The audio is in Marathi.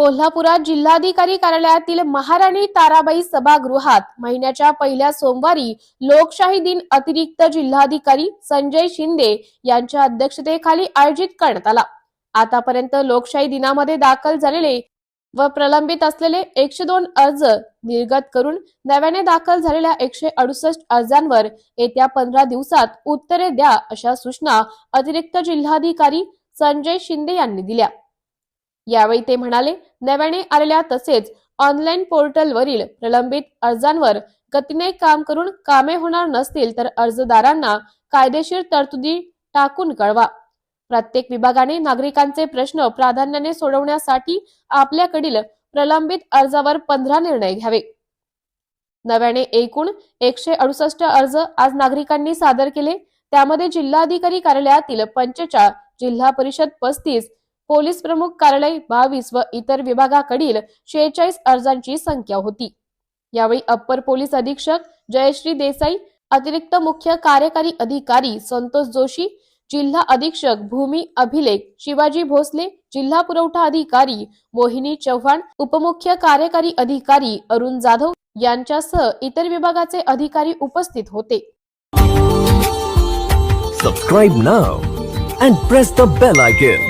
कोल्हापुरात जिल्हाधिकारी कार्यालयातील महाराणी ताराबाई सभागृहात महिन्याच्या पहिल्या सोमवारी लोकशाही दिन अतिरिक्त जिल्हाधिकारी संजय शिंदे यांच्या अध्यक्षतेखाली आयोजित करण्यात आला. आतापर्यंत लोकशाही दिनामध्ये दाखल झालेले व प्रलंबित असलेले एकशे दोन अर्ज निर्गत करून नव्याने दाखल झालेल्या एकशे अडुसष्ट अर्जांवर येत्या पंधरा दिवसात उत्तरे द्या अशा सूचना अतिरिक्त जिल्हाधिकारी संजय शिंदे यांनी दिल्या. यावेळी ते म्हणाले नव्याने आलेल्या तसेच ऑनलाईन पोर्टलवरील प्रलंबित अर्जांवर गतीने काम करून कामे होणार नसतील तर अर्जदारांना कायदेशीर तरतुदी टाकून कळवा. प्रत्येक विभागाने नागरिकांचे प्रश्न प्राधान्याने सोडवण्यासाठी आपल्याकडील प्रलंबित अर्जावर पंधरा निर्णय घ्यावे. नव्याने एकूण एकशे अडुसष्ट अर्ज आज नागरिकांनी सादर केले. त्यामध्ये जिल्हाधिकारी कार्यालयातील पंचेचाळ जिल्हा परिषद पस्तीस पोलीस प्रमुख कार्यालय बावीस व इतर विभागाकडील शेहेचाळीस अर्जांची संख्या होती. यावेळी अप्पर पोलीस अधीक्षक जयश्री देसाई अतिरिक्त मुख्य कार्यकारी अधिकारी संतोष जोशी जिल्हा अधीक्षक भूमी अभिलेख शिवाजी भोसले जिल्हा पुरवठा अधिकारी मोहिनी चव्हाण उपमुख्य कार्यकारी अधिकारी अरुण जाधव यांच्यासह इतर विभागाचे अधिकारी उपस्थित होते. Subscribe now and press the bell icon